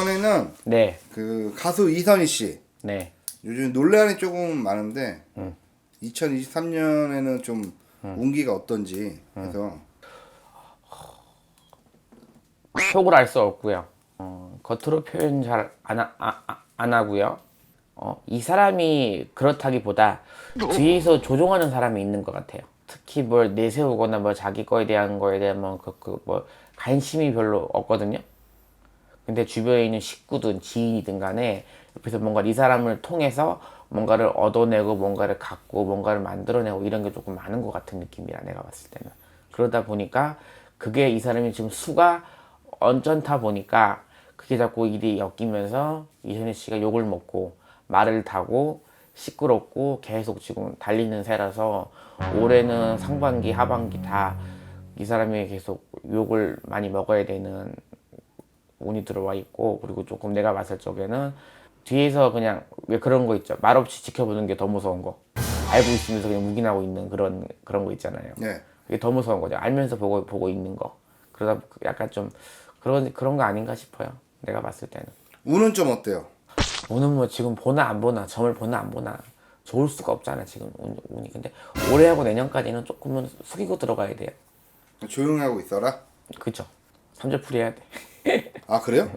씨는 네, 그 가수 이선희 씨 네. 요즘 논란이 조금 많은데 음. 2023년에는 좀 운기가 어떤지 해서 속을 알 수 없고요. 어, 겉으로 표현 잘안 아, 아, 안 하고요. 어, 이 사람이 그렇다기보다 뒤에서 조종하는 사람이 있는 것 같아요. 특히 뭘 내세우거나 뭐 자기 거에 대한 거에 대한 뭐, 그, 그, 뭐 관심이 별로 없거든요. 근데 주변에 있는 식구든 지인이든 간에 옆에서 뭔가 이 사람을 통해서 뭔가를 얻어내고 뭔가를 갖고 뭔가를 만들어내고 이런 게 조금 많은 것 같은 느낌이야 내가 봤을 때는. 그러다 보니까 그게 이 사람이 지금 수가 언짢다 보니까 그게 자꾸 일이 엮이면서 이현희 씨가 욕을 먹고 말을 타고 시끄럽고 계속 지금 달리는 새라서 올해는 상반기 하반기 다 이 사람이 계속 욕을 많이 먹어야 되는 운이 들어와 있고 그리고 조금 내가 봤을 적에는 뒤에서 그냥 왜 그런 거 있죠? 말없이 지켜보는 게 더 무서운 거. 알고 있으면서 그냥 묵인하고 있는 그런 그런 거 있잖아요. 네. 그게 더 무서운 거죠. 알면서 보고 보고 있는 거. 그러다 약간 좀 그런 그런 거 아닌가 싶어요. 내가 봤을 때는. 운은 좀 어때요? 운은 뭐 지금 보나 안 보나 점을 보나 안 보나 좋을 수가 없잖아 지금 운, 운이. 근데 올해하고 내년까지는 조금은 숙이고 들어가야 돼요. 조용히 하고 있어라. 그죠 삼절풀이 해야 돼 아 그래요?